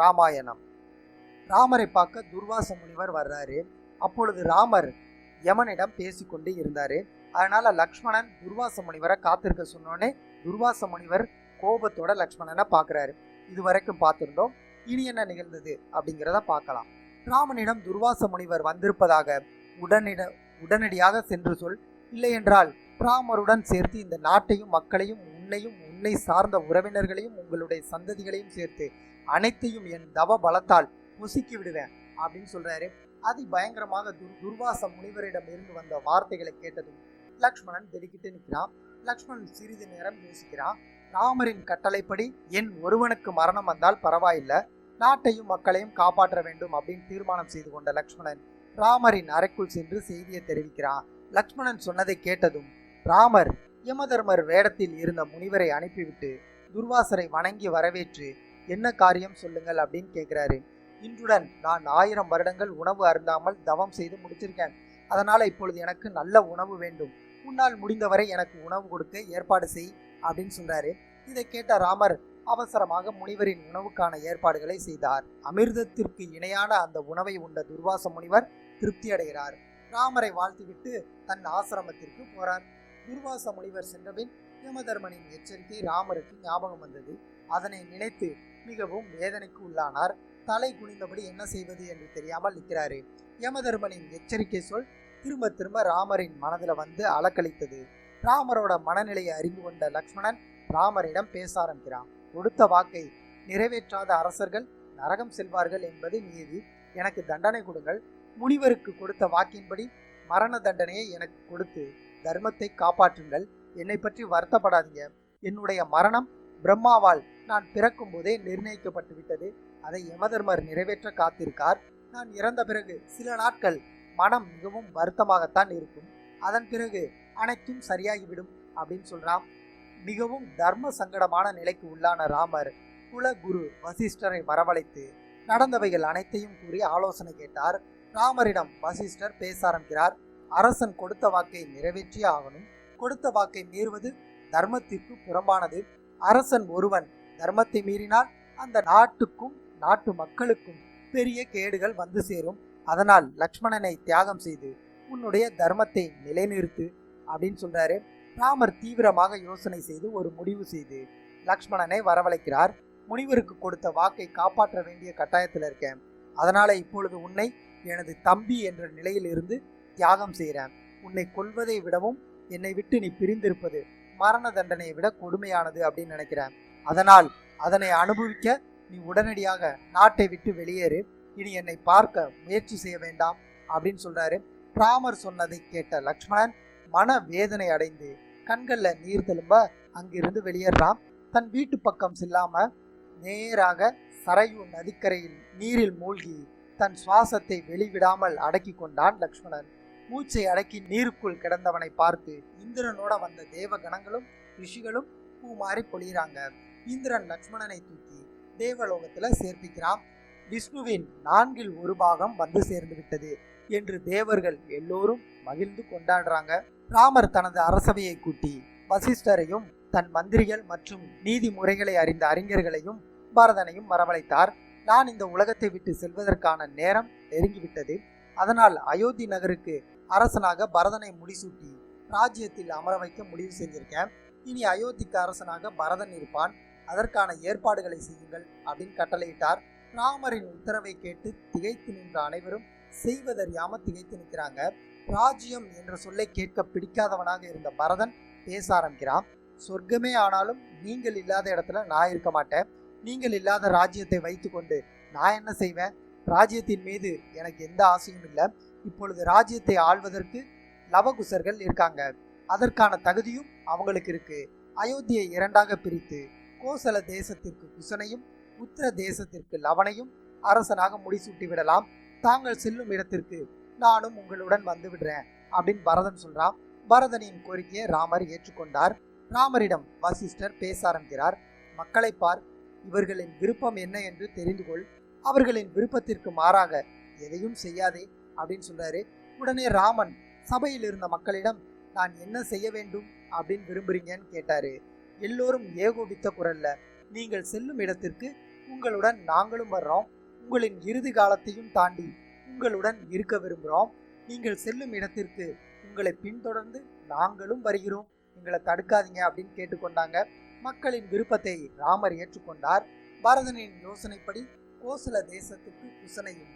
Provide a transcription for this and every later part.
ராமாயணம். ராமரை பார்க்க துர்வாச முனிவர் வர்றாரு. அப்பொழுது ராமர் யமனிடம் பேசிக்கொண்டு இருந்தாரு. அதனால லக்ஷ்மணன் துர்வாச முனிவரை காத்திருக்க சொன்னோடனே துர்வாச முனிவர் கோபத்தோட லக்ஷ்மணனை பார்க்குறாரு. இது வரைக்கும் பார்த்துருந்தோம். இனி என்ன நிகழ்ந்தது அப்படிங்கிறத பார்க்கலாம். ராமனிடம் துர்வாச முனிவர் வந்திருப்பதாக உடனிட உடனடியாக சென்று சொல். இல்லையென்றால் ராமருடன் சேர்த்து இந்த நாட்டையும் மக்களையும் உன்னையும் உன்னை சார்ந்த உறவினர்களையும் உங்களுடைய சந்ததிகளையும் சேர்த்து அனைத்தையும் என் தவ பலத்தால் முசுக்கி விடுவேன் அப்படின்னு சொல்றாரு. அதி பயங்கரமாக துர் துர்வாச முனிவரிடம் இருந்து வந்த வார்த்தைகளை கேட்டதும் லக்ஷ்மணன் திடுக்கிட்டு நிற்கிறான். லக்ஷ்மணன் சிறிது நேரம் யோசிக்கிறான். ராமரின் கட்டளைப்படி என் ஒருவனுக்கு மரணம் வந்தால் பரவாயில்லை. நாட்டையும் மக்களையும் காப்பாற்ற வேண்டும் அப்படின்னு தீர்மானம் செய்து கொண்ட லக்ஷ்மணன் ராமரின் அறைக்குள் சென்று செய்தியை தெரிவிக்கிறான். லக்ஷ்மணன் சொன்னதை கேட்டதும் ராமர் யமதர்மர் வேடத்தில் இருந்த முனிவரை அனுப்பிவிட்டு துர்வாசரை வணங்கி வரவேற்று என்ன காரியம் சொல்லுங்கள் அப்படின்னு கேட்குறாரு இன்றுடன் நான் ஆயிரம் வருடங்கள் உணவு அருந்தாமல் தவம் செய்து முடிச்சிருக்கேன். அதனால் இப்பொழுது எனக்கு நல்ல உணவு வேண்டும். உன்னால் முடிந்தவரை எனக்கு உணவு கொடுக்க ஏற்பாடு செய் அப்படின்னு சொல்றாரு. இதை கேட்ட ராமர் அவசரமாக முனிவரின் உணவுக்கான ஏற்பாடுகளை செய்தார். அமிர்தத்திற்கு இணையான அந்த உணவை உண்ட துர்வாச முனிவர் திருப்தி அடைகிறார். ராமரை வாழ்த்திவிட்டு தன் ஆசிரமத்திற்கு போறார். துர்வாச முனிவர் சென்றபின் யமதர்மனின் எச்சரிக்கை ராமருக்கு ஞாபகம் வந்தது. அதனை நினைத்து மிகவும் வேதனைக்கு உள்ளானார். தலை குனிந்தபடி என்ன செய்வது என்று தெரியாமல் நிற்கிறாரு. யமதர்மனின் எச்சரிக்கை சொல் திரும்ப திரும்ப ராமரின் மனதில் வந்து அலக்களித்தது ராமரோட மனநிலையை அறிந்து கொண்ட லக்ஷ்மணன் ராமரிடம் பேச ஆரம்பிக்கிறான். கொடுத்த வாக்கை நிறைவேற்றாத அரசர்கள் நரகம் செல்வார்கள் என்பது நீதி. எனக்கு தண்டனை கொடுங்கள். முனிவருக்கு கொடுத்த வாக்கின்படி மரண தண்டனையை எனக்கு கொடுத்து தர்மத்தை காப்பாற்றுங்கள். என்னை பற்றி வருத்தப்படாதீங்க. என்னுடைய மரணம் பிரம்மாவால் நான் பிறக்கும் போதே நிர்ணயிக்கப்பட்டு விட்டது அதை யமதர்மர் நிறைவேற்ற காத்திருக்கார். நான் இறந்த பிறகு சில நாட்கள் மனம் மிகவும் வருத்தமாகத்தான் இருக்கும். அதன் பிறகு அனைத்தும் சரியாகிவிடும் அப்படின்னு சொல்றான். மிகவும் தர்ம சங்கடமான நிலைக்கு உள்ளான ராமர் குலகுரு வசிஷ்டரை வரவழைத்து நடந்தவைகள் அனைத்தையும் கூறி ஆலோசனை கேட்டார். ராமரிடம் வசிஷ்டர் பேச ஆரம்பிக்கிறார். அரசன் கொடுத்த வாக்கை நிறைவேற்றியே ஆகணும். கொடுத்த வாக்கை மீறுவது தர்மத்திற்கு புறம்பானது. அரசன் ஒருவன் தர்மத்தை மீறினால் அந்த நாட்டுக்கும் நாட்டு மக்களுக்கும் பெரிய கேடுகள் வந்து சேரும். அதனால் லக்ஷ்மணனை தியாகம் செய்து உன்னுடைய தர்மத்தை நிலைநிறுத்து அப்படின்னு சொல்றாரு. ராமர் தீவிரமாக யோசனை செய்து ஒரு முடிவு செய்து லக்ஷ்மணனை வரவழைக்கிறார். முனிவருக்கு கொடுத்த வாக்கை காப்பாற்ற வேண்டிய கட்டாயத்தில் இருக்கேன். அதனால இப்பொழுது உன்னை எனது தம்பி என்ற நிலையில் இருந்து தியாகம் செய்கிறேன் உன்னை கொல்வதை விடவும் என்னை விட்டு நீ பிரிந்திருப்பது மரண தண்டனையை விட கொடுமையானது அப்படின்னு நினைக்கிறேன். அதனால் அதனை அனுபவிக்க நீ உடனடியாக நாட்டை விட்டு வெளியேறு. இனி என்னை பார்க்க முயற்சி செய்ய வேண்டாம் அப்படின்னு சொல்றாரு. ராமர் சொன்னதை கேட்ட லக்ஷ்மணன் மன வேதனை அடைந்து கண்களில் நீர் தெலும்ப அங்கிருந்து வெளியேறான். தன் வீட்டு பக்கம் செல்லாம நேராக சரையு நதிக்கரையில் நீரில் மூழ்கி தன் சுவாசத்தை வெளிவிடாமல் அடக்கி கொண்டான் லக்ஷ்மணன். மூச்சை அடக்கி நீருக்குள் கிடந்தவனை பார்த்து இந்திரனோட வந்த தேவ கணங்களும் ரிஷிகளும் பூமாறி பொழிகிறாங்க இந்திரன் லக்ஷ்மணனை தூக்கி தேவலோகத்துல சேர்ப்பிக்கிறான். விஷ்ணுவின் நான்கில் ஒரு பாகம் வந்து சேர்ந்து விட்டது என்று தேவர்கள் எல்லோரும் மகிழ்ந்து கொண்டாடுறாங்க. ராமர் தனது அரசவையை கூட்டி வசிஷ்டரையும் தன் மந்திரிகள் மற்றும் நீதி முறைகளை அறிந்த அறிஞர்களையும் பரதனையும் வரவழைத்தார். நான் இந்த உலகத்தை விட்டு செல்வதற்கான நேரம் நெருங்கிவிட்டது. அதனால் அயோத்தி நகருக்கு அரசனாக பரதனை முடிசூட்டி ராஜ்யத்தில் அமர வைக்க முடிவு செஞ்சிருக்கேன். இனி அயோத்திக்கு அரசனாக பரதன் இருப்பான். அதற்கான ஏற்பாடுகளை செய்யுங்கள் அப்படின்னு கட்டளையிட்டார். ராமரின் உத்தரவை கேட்டு திகைத்து நின்ற அனைவரும் செய்வதறியாம திகைத்து நிற்கிறாங்க. ராஜ்யம் என்ற சொல்லை கேட்க பிடிக்காதவனாக இருந்த பரதன் பேச ஆரம்பிக்கிறான். சொர்க்கமே ஆனாலும் நீங்கள் இல்லாத இடத்துல நான் இருக்க மாட்டேன். நீங்கள் இல்லாத ராஜ்யத்தை வைத்துக்கொண்டு நான் என்ன செய்வேன்? ராஜ்யத்தின் மீது எனக்கு எந்த ஆசையும் இல்லை. இப்பொழுது ராஜ்யத்தை ஆள்வதற்கு லவகுசர்கள் இருக்காங்க. அதற்கான தகுதியும் அவங்களுக்கு இருக்கு. அயோத்தியை இரண்டாக பிரித்து கோசல தேசத்திற்கு குசனையும் உத்தர தேசத்திற்கு லவனையும் அரசனாக முடிசூட்டி விடலாம். தாங்கள் செல்லும் இடத்திற்கு நானும் உங்களுடன் வந்து விடுறேன் அப்படின்னு பரதன் சொல்றான். பரதனின் கோரிக்கையை ராமர் ஏற்றுக்கொண்டார். ராமரிடம் வசிஷ்டர் பேச ஆரம்பிக்கிறார். மக்களை பார் இவர்களின் விருப்பம் என்ன என்று தெரிந்து கொள். அவர்களின் விருப்பத்திற்கு மாறாக எதையும் செய்யாதே. அப்படின்னு சொல்றாரு. உடனே ராமன் சபையில் இருந்த மக்களிடம் நான் என்ன செய்ய வேண்டும் அப்படின்னு விரும்புறீங்கன்னு கேட்டாரு. எல்லோரும் ஏகோபித்த குரல்ல நீங்கள் செல்லும் இடத்திற்கு உங்களுடன் நாங்களும் வர்றோம். உங்களின் இறுதி காலத்தையும் தாண்டி உங்களுடன் இருக்க விரும்புகிறோம் நீங்கள் செல்லும் இடத்திற்கு உங்களை பின்தொடர்ந்து நாங்களும் வருகிறோம். எங்களை தடுக்காதீங்க அப்படின்னு கேட்டுக்கொண்டாங்க. மக்களின் விருப்பத்தை ராமர் ஏற்றுக்கொண்டார். பரதனின் யோசனைப்படி கோசல தேசத்துக்கு குசனையும்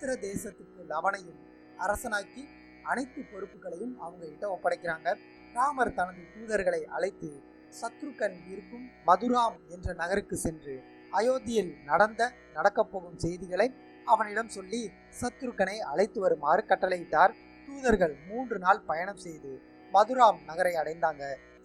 மித்திர தேசத்துக்கு லவனையும் அரசனாக்கி அனைத்து பொறுப்புகளையும் அவங்க கிட்ட ஒப்படைக்கிறாங்க. ராமர் தனது தூதர்களை அழைத்து சத்ருகன் இருக்கும் மதுராம் என்ற நகருக்கு சென்று அயோத்தியில் நடந்த நடக்கப் போகும் செய்திகளை அவனிடம் சொல்லி சத்ருகனை அழைத்து வருமாறு கட்டளையிட்டார். தூதர்கள் மூன்று நாள் பயணம் செய்து மதுராம் நகரை அடைந்தாங்க.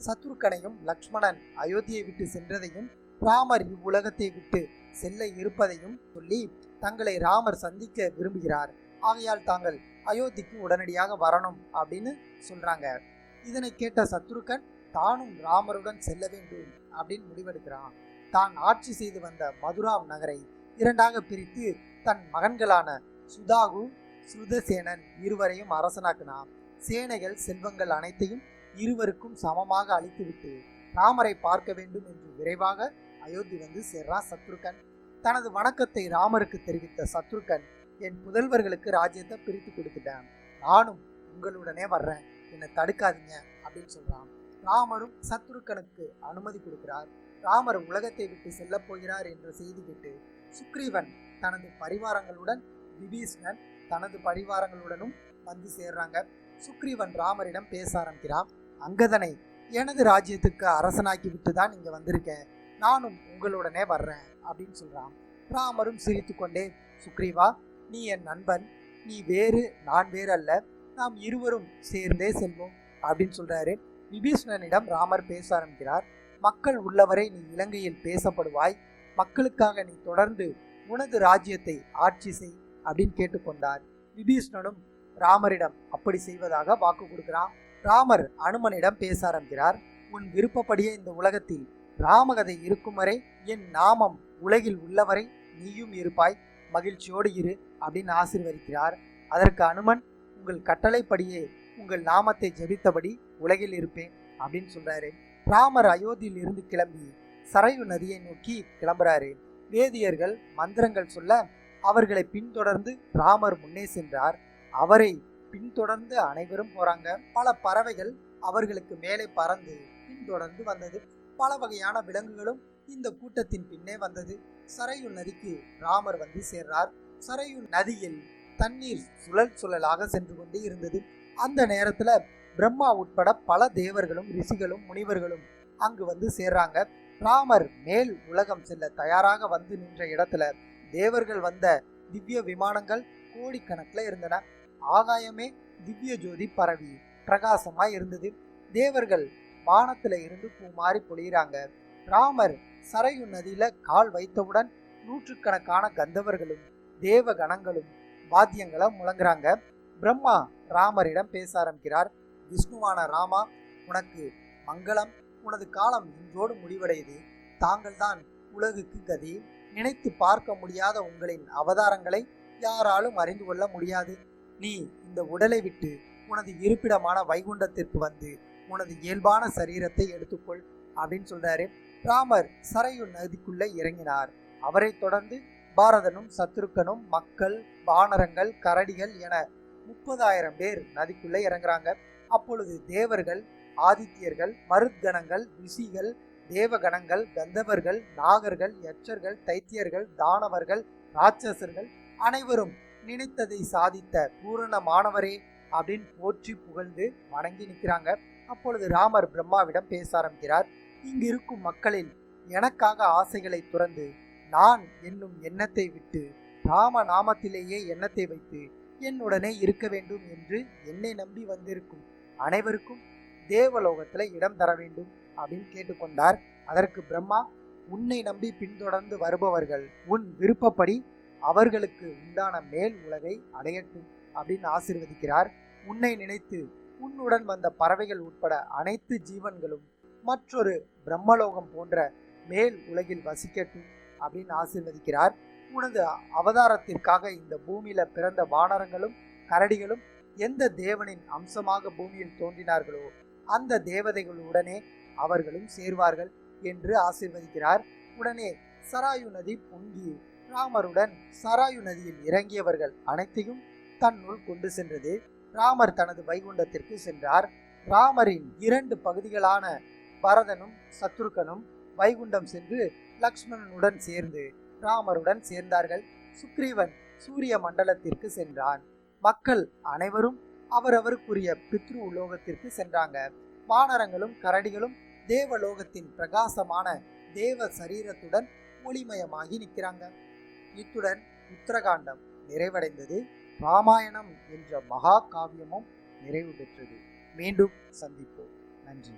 சத்ருகனையும் லக்ஷ்மணன் அயோத்தியை விட்டு சென்றதையும் ராமர் இவ்வுலகத்தை விட்டு செல்ல இருப்பதையும் சொல்லி தங்களை ராமர் சந்திக்க விரும்புகிறார். ஆகையால் தாங்கள் அயோத்திக்கு உடனடியாக வரணும் அப்படின்னு சொல்றாங்க. இதனை கேட்ட சத்ருக்கன் தானும் ராமருடன் செல்ல வேண்டும் அப்படின்னு முடிவெடுக்கிறான். தான் ஆட்சி செய்து வந்த மதுராம் நகரை இரண்டாக பிரித்து தன் மகன்களான சுதாகு சுருதசேனன் இருவரையும் அரசனாக்கினான். சேனைகள் செல்வங்கள் அனைத்தையும் இருவருக்கும் சமமாக அளித்துவிட்டு ராமரை பார்க்க வேண்டும் என்று விரைவாக அயோத்தி வந்து சேர்றா சத்ருகன் தனது வணக்கத்தை ராமருக்கு தெரிவித்த சத்ருகன் என் புதல்வர்களுக்கு ராஜ்யத்தை பிரித்து கொடுத்துட்டேன். நானும் உங்களுடனே வர்றேன். என்னை தடுக்காதீங்க அப்படின்னு சொல்றான். ராமரும் சத்ருக்கனுக்கு அனுமதி கொடுக்கிறார். ராமர் உலகத்தை விட்டு செல்ல போகிறார் என்ற செய்தி கேட்டு சுக்ரீவன் தனது பரிவாரங்களுடன் விபீஷ்ணன் தனது பரிவாரங்களுடனும் வந்து சேர்றாங்க. சுக்ரீவன் ராமரிடம் பேச ஆரம்பிக்கிறான். அங்கதனை எனது ராஜ்யத்துக்கு அரசனாக்கி விட்டு தான் இங்கே வந்திருக்கேன். நானும் உங்களுடனே வர்றேன் அப்படின்னு சொல்கிறான் ராமரும் சிரித்துக்கொண்டே சுக்ரீவா நீ என் நண்பன். நீ வேறு நான் வேறு அல்ல நாம் இருவரும் சேர்ந்தே செல்வோம் அப்படின்னு சொல்கிறாரு விபீஷ்ணனிடம் ராமர் பேச ஆரம்பிக்கிறார். மக்கள் உள்ளவரை நீ இலங்கையில் பேசப்படுவாய். மக்களுக்காக நீ தொடர்ந்து உனது ராஜ்யத்தை ஆட்சி செய் அப்படின்னு கேட்டுக்கொண்டார். விபீஷ்ணனும் ராமரிடம் அப்படி செய்வதாக வாக்கு கொடுக்கிறான். ராமர் அனுமனிடம் பேச ஆரம்பிக்கிறார். உன் விருப்பப்படியே இந்த உலகத்தில் ராமகதை இருக்கும் வரை என் நாமம் உலகில் உள்ளவரை நீயும் இருப்பாய். மகிழ்ச்சியோடு இரு அப்படின்னு ஆசீர்வதிக்கிறார். அதற்கு அனுமன் உங்கள் கட்டளைப்படியே உங்கள் நாமத்தை ஜபித்தபடி உலகில் இருப்பேன் அப்படின்னு சொல்றாரு. ராமர் அயோத்தியில் இருந்து கிளம்பி சரையு நதியை நோக்கி கிளம்புறாரு. வேதியர்கள் மந்திரங்கள் சொல்ல அவர்களை பின்தொடர்ந்து ராமர் முன்னே சென்றார். அவரை பின்தொடர்ந்து அனைவரும் போறாங்க. பல பறவைகள் அவர்களுக்கு மேலே பறந்து பின்தொடர்ந்து வந்தது. பல வகையான விலங்குகளும் இந்த கூட்டத்தின் பின்னே வந்தது. சரையு நதிக்கு ராமர் வந்து சேர்றார். சரையு நதியில் தண்ணீர் சுழல் சுழலாக சென்று கொண்டே இருந்தது. அந்த நேரத்துல பிரம்மா உட்பட பல தேவர்களும் ரிஷிகளும் முனிவர்களும் அங்கு வந்து சேர்றாங்க. ராமர் மேல் உலகம் செல்ல தயாராக வந்து நின்ற இடத்துல தேவர்கள் வந்த திவ்ய விமானங்கள் கோடிக்கணக்கில் இருந்தன. ஆகாயமே திவ்ய ஜோதி பரவி பிரகாசமாய் இருந்தது. தேவர்கள் வானத்துல இருந்து பூமாறி பொழியிறாங்க. ராமர் சரையு நதியில கால் வைத்தவுடன் நூற்றுக்கணக்கான கந்தவர்களும் தேவ கணங்களும் வாத்தியங்களை முழங்குறாங்க. பிரம்மா ராமரிடம் பேச ஆரம்பிக்கிறார். விஷ்ணுவான ராமா உனக்கு மங்களம் உனது காலம் இன்றோடு முடிவடையுது. தாங்கள்தான் உலகுக்கு கதி. நினைத்து பார்க்க முடியாத உங்களின் அவதாரங்களை யாராலும் அறிந்து கொள்ள முடியாது. நீ இந்த உடலை விட்டு உனது இருப்பிடமான வைகுண்டத்திற்கு வந்து உனது இயல்பான சரீரத்தை எடுத்துக்கொள் அப்படின்னு சொல்றாரு. ராமர் சரையு நதிக்குள்ள இறங்கினார். அவரை தொடர்ந்து பாரதனும் சத்ருக்கனும் மக்கள் வானரங்கள் கரடிகள் என முப்பதாயிரம் பேர் நதிக்குள்ளே இறங்குறாங்க. அப்பொழுது தேவர்கள் ஆதித்யர்கள் மருத்கணங்கள் ரிஷிகள் தேவகணங்கள் கந்தவர்கள் நாகர்கள் யட்சர்கள் தைத்தியர்கள் தானவர்கள் ராட்சசர்கள் அனைவரும் நினைத்ததை சாதித்த பூரணமானவரே அப்படின்னு போற்றி புகழ்ந்து வணங்கி நிற்கிறாங்க. அப்பொழுது ராமர் பிரம்மாவிடம் பேச ஆரம்பிக்கிறார் இங்கு இருக்கும் மக்களில் எனக்காக ஆசைகளை துறந்து நான் என்னும் எண்ணத்தை விட்டு ராம நாமத்திலேயே எண்ணத்தை வைத்து என்னுடனே இருக்க வேண்டும் என்று என்னை நம்பி வந்திருக்கும் அனைவருக்கும் தேவலோகத்துல இடம் தர வேண்டும் அப்படின்னு கேட்டுக்கொண்டார். அதற்கு பிரம்மா உன்னை நம்பி பின்தொடர்ந்து வருபவர்கள் உன் விருப்பப்படி அவர்களுக்கு உண்டான மேல் உலகை அடையட்டும் அப்படின்னு ஆசிர்வதிக்கிறார். உன்னை நினைத்து உன்னுடன் வந்த பறவைகள் உட்பட அனைத்து ஜீவன்களும் மற்றொரு பிரம்மலோகம் போன்ற மேல் உலகில் வசிக்கட்டும் அப்படின்னு ஆசிர்வதிக்கிறார். உனது அவதாரத்திற்காக இந்த பூமியில பிறந்த வானரங்களும் கரடிகளும் எந்த தேவனின் அம்சமாக பூமியில் தோன்றினார்களோ அந்த தேவதைகளுடனே அவர்களும் சேர்வார்கள் என்று ஆசிர்வதிக்கிறார். உடனே சராயு நதி பொங்கி ராமருடன் சராயு நதியில் இறங்கியவர்கள் அனைத்தையும் தன்னுள் கொண்டு சென்றது. ராமர் தனது வைகுண்டத்திற்கு சென்றார். ராமரின் இரண்டு பகுதிகளான பரதனும் சத்ருகனும் வைகுண்டம் சென்று லக்ஷ்மணனுடன் சேர்ந்து ராமருடன் சேர்ந்தார்கள். சுக்ரீவன் சூரிய மண்டலத்திற்கு சென்றான். மக்கள் அனைவரும் அவரவருக்குரிய பித்ரு உலோகத்திற்கு சென்றாங்க. வானரங்களும் கரடிகளும் தேவலோகத்தின் பிரகாசமான தேவ சரீரத்துடன் ஒளிமயமாகி நிற்கிறாங்க. இத்துடன் உத்தரகாண்டம் நிறைவடைந்தது. ராமாயணம் என்ற மகா காவியமும் நிறைவு பெற்றது. மீண்டும் சந்திப்போம். நன்றி.